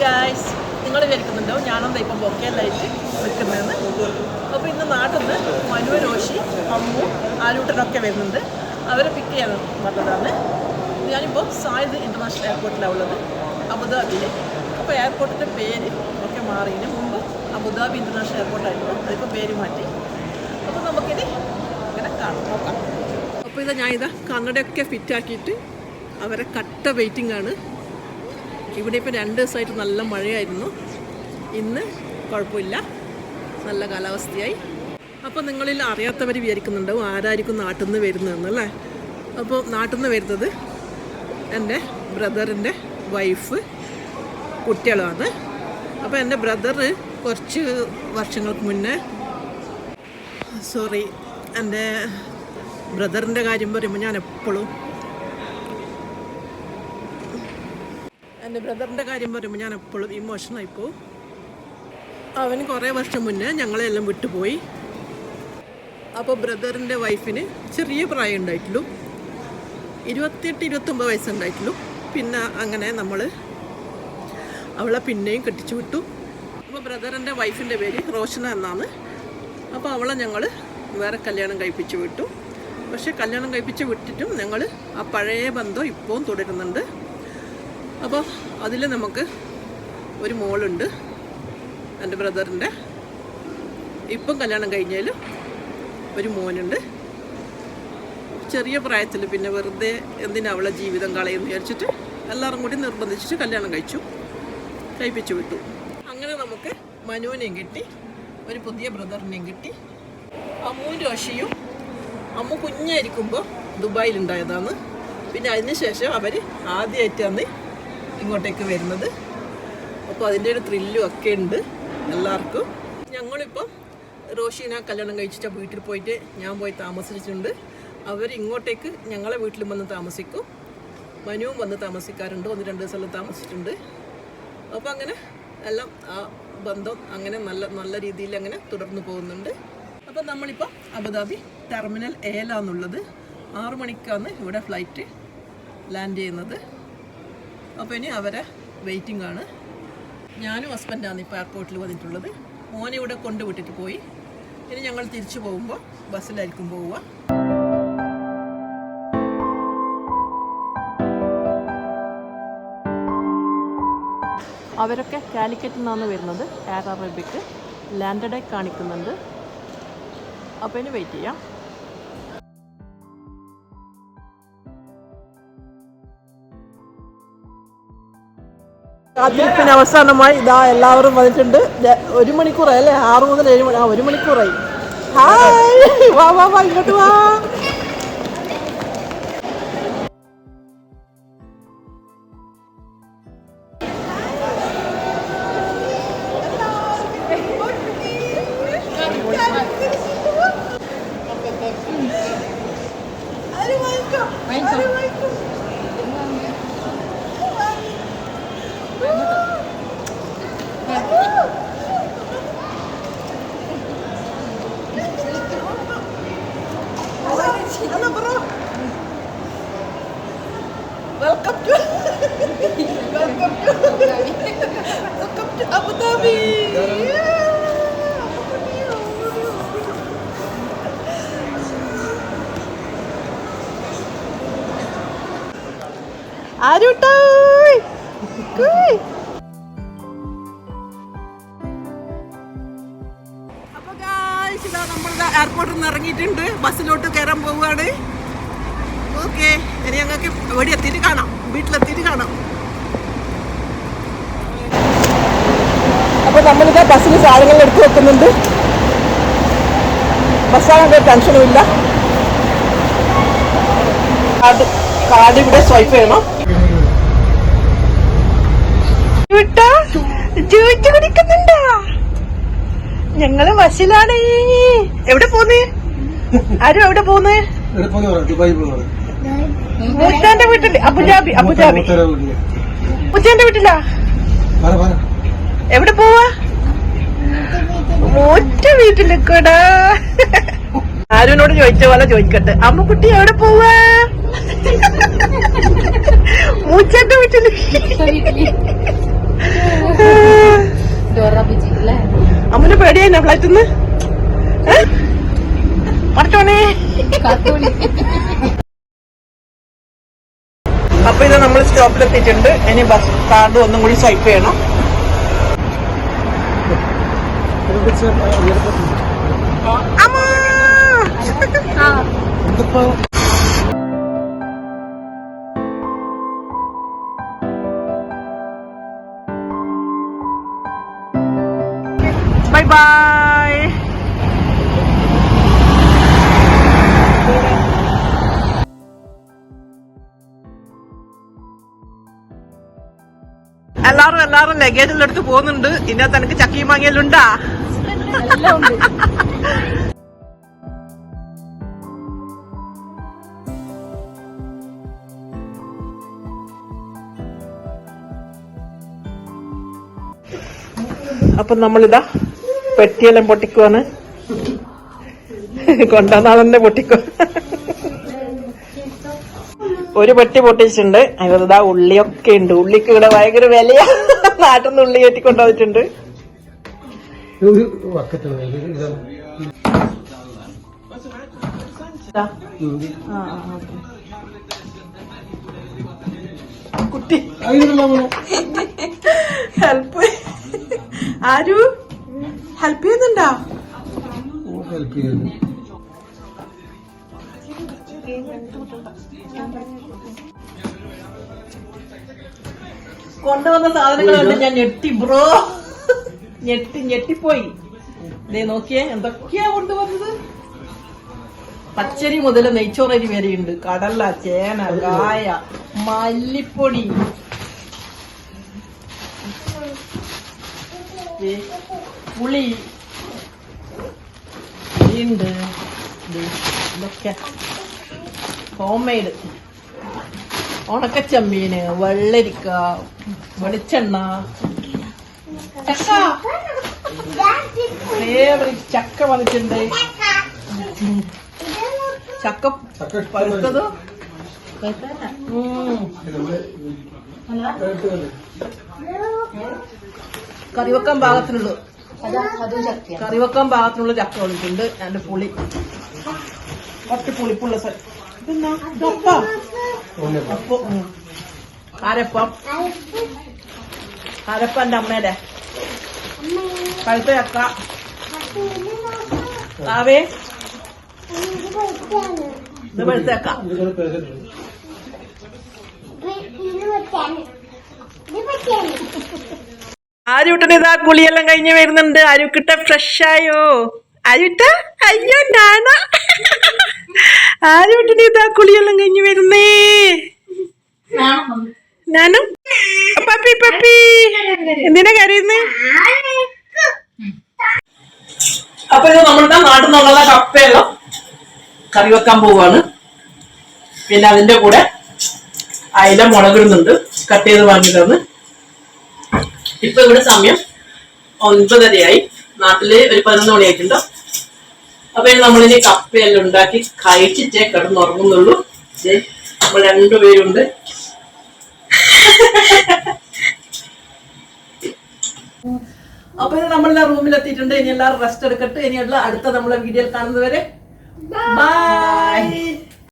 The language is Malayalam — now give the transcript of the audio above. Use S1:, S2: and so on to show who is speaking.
S1: ഗായ്സ് നിങ്ങൾ വിചാരിക്കുന്നുണ്ടോ ഞാനെന്താ ഇപ്പം ബൊക്കേലായിട്ട് നിൽക്കുന്നതെന്ന് അപ്പോൾ ഇന്ന് നാട്ടിൽ നിന്ന് മനു രോഷി അമ്മു ആലൂട്ടനൊക്കെ വരുന്നുണ്ട്. അവരെ പിക്ക് ചെയ്യാൻ വന്നതാണ്. ഞാനിപ്പോൾ സായിദ് ഇന്റർനാഷണൽ എയർപോർട്ടിലാണ് ഉള്ളത് അബുദാബിയിൽ അപ്പോൾ എയർപോർട്ടിന്റെ പേര് ഒക്കെ മാറിയതിന് മുമ്പ് അബുദാബി ഇന്റർനാഷണൽ എയർപോർട്ടായിരുന്നു അതിപ്പോൾ പേര് മാറ്റി. അപ്പോൾ നമുക്കിനി ഇങ്ങനെ കാണാം. നോക്കാം. അപ്പോൾ ഇതാ ഞാൻ ഇതാ കണ്ണടയൊക്കെ ഫിറ്റാക്കിയിട്ട് അവരെ കട്ട വെയിറ്റിംഗ് ആണ് ഇവിടെ ഇപ്പോൾ രണ്ട് ദിവസമായിട്ട് നല്ല മഴയായിരുന്നു. ഇന്ന് കുഴപ്പമില്ല. നല്ല കാലാവസ്ഥയായി. അപ്പോൾ നിങ്ങളിൽ അറിയാത്തവർ വിചാരിക്കുന്നുണ്ടാവും ആരായിരിക്കും നാട്ടിൽ നിന്ന് വരുന്നതെന്നല്ലേ അപ്പോൾ നാട്ടിൽ നിന്ന് വരുന്നത് എന്റെ ബ്രദറിന്റെ വൈഫ് കുട്ടികളാണ്. അപ്പോൾ എന്റെ ബ്രദർ കുറച്ച് വർഷങ്ങൾക്ക് മുന്നേ സോറി എന്റെ ബ്രദറിന്റെ കാര്യം പറയുമ്പോൾ ഞാൻ എപ്പോഴും എന്റെ ബ്രദറിന്റെ കാര്യം പറയുമ്പോൾ ഞാൻ എപ്പോഴും ഇമോഷണായി പോവും അവന് കുറേ വർഷം മുന്നേ ഞങ്ങളെല്ലാം വിട്ടുപോയി. അപ്പോൾ ബ്രദറിന്റെ വൈഫിന് ചെറിയ പ്രായം ഉണ്ടായിട്ടുള്ളൂ. ഇരുപത്തിയെട്ട് ഇരുപത്തൊമ്പത് വയസ്സുണ്ടായിട്ടുള്ളൂ. പിന്നെ അങ്ങനെ നമ്മൾ അവളെ പിന്നെയും കെട്ടിച്ചു വിട്ടു. അപ്പോൾ ബ്രദറിന്റെ വൈഫിന്റെ പേര് റോഷന എന്നാണ്. അപ്പോൾ അവളെ ഞങ്ങൾ വേറെ കല്യാണം കഴിപ്പിച്ച് വിട്ടു. പക്ഷേ കല്യാണം കഴിപ്പിച്ച് വിട്ടിട്ടും ഞങ്ങൾ ആ പഴയ ബന്ധം ഇപ്പോഴും തുടരുന്നുണ്ട്. അപ്പോൾ അതിൽ നമുക്ക് ഒരു മോളുണ്ട് എന്റെ ബ്രദറിന്റെ. ഇപ്പം കല്യാണം കഴിഞ്ഞതിൽ ഒരു മോനുണ്ട്. ചെറിയ പ്രായത്തിൽ പിന്നെ വെറുതെ എന്തിനാ അവളെ ജീവിതം കളയെന്ന് വിചാരിച്ചിട്ട് എല്ലാവരും കൂടി നിർബന്ധിച്ചിട്ട് കല്യാണം കഴിച്ചു കഴിപ്പിച്ചു വിട്ടു. അങ്ങനെ നമുക്ക് മനുവിനെയും കിട്ടി ഒരു പുതിയ ബ്രദറിനെയും കിട്ടി. അമ്മുവും രോഷിയും അമ്മ കുഞ്ഞായിരിക്കുമ്പോൾ ദുബായിലുണ്ടായതാണ് പിന്നെ അതിനുശേഷം അവർ ആദ്യമായിട്ടാണ് ഇങ്ങോട്ടേക്ക് വരുന്നത്. അപ്പോൾ അതിന്റെ ഒരു ത്രില്ലും ഒക്കെ ഉണ്ട് എല്ലാവർക്കും. ഞങ്ങളിപ്പം റോഷീന കല്യാണം കഴിച്ചിട്ട് വീട്ടിൽ പോയിട്ട് ഞാൻ പോയി താമസിച്ചിട്ടുണ്ട്. അവർ ഇങ്ങോട്ടേക്ക് ഞങ്ങളെ വീട്ടിലും വന്ന് താമസിക്കും. മനുവും വന്ന് താമസിക്കാറുണ്ട്. ഒന്ന് രണ്ട് ദിവസം താമസിച്ചിട്ടുണ്ട്. അപ്പോൾ അങ്ങനെ എല്ലാം ആ ബന്ധം അങ്ങനെ നല്ല നല്ല രീതിയിൽ അങ്ങനെ തുടർന്നു പോകുന്നുണ്ട്. അപ്പോൾ നമ്മളിപ്പോൾ അബുദാബി ടെർമിനൽ ഏലാന്നുള്ളത് ആറു മണിക്കാണ് ഇവിടെ ഫ്ലൈറ്റ് ലാൻഡ് ചെയ്യുന്നത്. അപ്പോൾ ഇനി അവരെ വെയിറ്റിംഗ് ആണ്. ഞാനും ഹസ്ബൻഡാണ് ഇപ്പോൾ എയർപോർട്ടിൽ വന്നിട്ടുള്ളത്. മോനെ ഇവിടെ കൊണ്ടുവിട്ടിട്ട് പോയി. ഇനി ഞങ്ങൾ തിരിച്ചു പോകുമ്പോൾ ബസ്സിലായിരിക്കും പോവുക. അവരൊക്കെ കാലിക്കറ്റിൽ നിന്നാണ് വരുന്നത്. എയർ അറബിക്ക് ലാൻഡഡായി കാണിക്കുന്നുണ്ട്. അപ്പോൾ ഇനി വെയിറ്റ് ചെയ്യാം. കാത്തിരിപ്പിന് അവസാനമായി ഇതാ എല്ലാവരും വന്നിട്ടുണ്ട്. ഒരു മണിക്കൂറായി അല്ലേ? ആറ് മുതൽ ഏഴ് മണി ആ ഒരു മണിക്കൂറായി. ഹായ്! വാ വാ വാ ഇങ്ങോട്ട് വാ. ഇതാ നമ്മൾ എയർപോർട്ടിൽ നിന്ന് ഇറങ്ങിയിട്ടുണ്ട്. ബസ്സിലോട്ട് കയറാൻ പോവുകയാണ്. ഓക്കെ. ഇനി ഞങ്ങൾക്ക് ഇവിടെ എത്തിയിട്ട് കാണാം. വീട്ടിലെത്തിയിട്ട് കാണാം. അപ്പൊ നമ്മളിതാ ബസ്സിന് സാധനങ്ങൾ എടുത്തു വെക്കുന്നുണ്ട്. ബസ്സാണെങ്കിൽ ടെൻഷനും ഇല്ല. കാർഡ് കാർഡ് ഇവിടെ സ്വൈപ്പ് ചെയ്യണം. ജ്യൂസ് കുടിക്കുന്നുണ്ടാ? ഞങ്ങൾ ബസ്സിലാണ് എവിടെ പോന്നേ? ആരും എവിടെ പോന്നേ?
S2: പറ.
S1: മുറ്റാന്റെ വീട്ടിൽ അബുദാബി അബുദാബി.
S2: മുത്തര വീട്ടിൽ.
S1: എവിടെ പോവാ? ഒറ്റ വീട്ടിലേക്കടാ. ആരുവിനോട് ചോദിച്ച പോലെ ചോദിക്കട്ടെ. അമ്മക്കുട്ടി എവിടെ പോവാ? മൂച്ചാന്റെ വീട്ടിൽ. ഫ്ലൈറ്റിൽ നിന്ന് അപ്പൊ ഇത് നമ്മൾ സ്റ്റോപ്പിലെത്തിയിട്ടുണ്ട്. ഇനി ബസ് കാർഡ് ഒന്നും കൂടി സ്വൈപ്പ് ചെയ്യണം. അമ്മ ബൈ എല്ലാരും എല്ലാരും ലഗേജ് എല്ലാം എടുത്ത് പോകുന്നുണ്ട്. ഇതിനകത്ത് എനിക്ക് ചക്കിയും മാങ്ങിയല്ലുണ്ടാ
S3: എല്ലാം ഉണ്ട്?
S1: അപ്പൊ നമ്മളിതാ പെട്ടിയെല്ലാം പൊട്ടിക്കുവാണ്. കൊണ്ടുവന്നാളെന്നെ പൊട്ടിക്കോ. ഒരു പെട്ടി പൊട്ടിച്ചിട്ടുണ്ട്. അതിതാ ഉള്ളിയൊക്കെ ഉണ്ട്. ഉള്ളിക്ക് ഇവിടെ ഭയങ്കര വിലയാ. നാട്ടിൽ നിന്ന് ഉള്ളി കയറ്റി കൊണ്ടുവന്നിട്ടുണ്ട് കുട്ടി. ഹെൽപ്പ്. ആരു? ഹെൽപ്പ് ചെയ്യുന്നുണ്ടോ?
S2: ഹെൽപ്പ് ചെയ്യുന്നു.
S1: കൊണ്ടുവന്ന സാധനങ്ങൾ കണ്ട് ഞാൻ ഞെട്ടി ബ്രോ. ഞെട്ടി ഞെട്ടിപ്പോയി. നോക്കിയേ എന്തൊക്കെയാ കൊണ്ടുവന്നത്? പച്ചരി മുതൽ നെയ്ച്ചോറരി വരെയുണ്ട്. കടല ചേന കായ മല്ലിപ്പൊടി. പുളി. ഉണ്ട് ഇതൊക്കെ ഹോം മെയ്ഡ് ഉണക്കച്ചമ്മീന് വെള്ളരിക്ക വെളിച്ചെണ്ണ. ചക്ക. ഫേവറേറ്റ് ചക്ക വന്നിട്ടുണ്ട്. ചക്ക പഴുത്തതോ. കറി വെക്കാൻ പാകത്തിനുള്ളൂ. കറി വെക്കാൻ പാകത്തിനുള്ള ചക്ക വന്നിട്ടുണ്ട് അതിന്റെ പുളി. കുറച്ച് പുളിപ്പുള്ള അരപ്പം അരപ്പം എന്റെ അമ്മയുടെ പഴുത്ത ചക്ക. ആവേ. ഇത് പഴുത്ത ചക്ക. ആരുട്ടൻ ഇതാ കുളിയെല്ലാം കഴിഞ്ഞ് വരുന്നുണ്ട്. ആരുക്കിട്ട ഫ്രഷ് ആയോ? ആരുട്ട അയ്യോ നാണ. ആരുട്ടൻ ഇതാ കുളിയെല്ലാം കഴിഞ്ഞ് വരുന്നേ. ഞാനും പപ്പി പപ്പി. എന്തിനാ കരയുന്നേ? അപ്പൊ ഇത് നമ്മളുടെ നാട്ടിൽ നിന്നുള്ള കപ്പയെല്ലാം കറി വെക്കാൻ പോവാണ്. പിന്നെ അതിന്റെ കൂടെ അയില മുളകിടുന്നുണ്ട്. കട്ട് ചെയ്ത് വാങ്ങി തന്ന് ഇപ്പൊ ഇവിടെ സമയം ഒൻപതരയായി. നാട്ടിൽ ഒരു പതിനൊന്ന് മണിയായിട്ടുണ്ടോ. അപ്പൊ ഇനി നമ്മളിനി കപ്പയെല്ലാം ഉണ്ടാക്കി കഴിച്ചിട്ടേ കിടന്നുറങ്ങുന്നുള്ളൂ. നമ്മൾ രണ്ടുപേരുണ്ട്. അപ്പൊ റൂമിൽ എത്തിയിട്ടുണ്ട് ഇനി എല്ലാവരും റെസ്റ്റ് എടുക്കട്ടെ. ഇനിയുള്ള അടുത്ത നമ്മളെ വീഡിയോയിൽ കാണുന്നവരെ ബൈ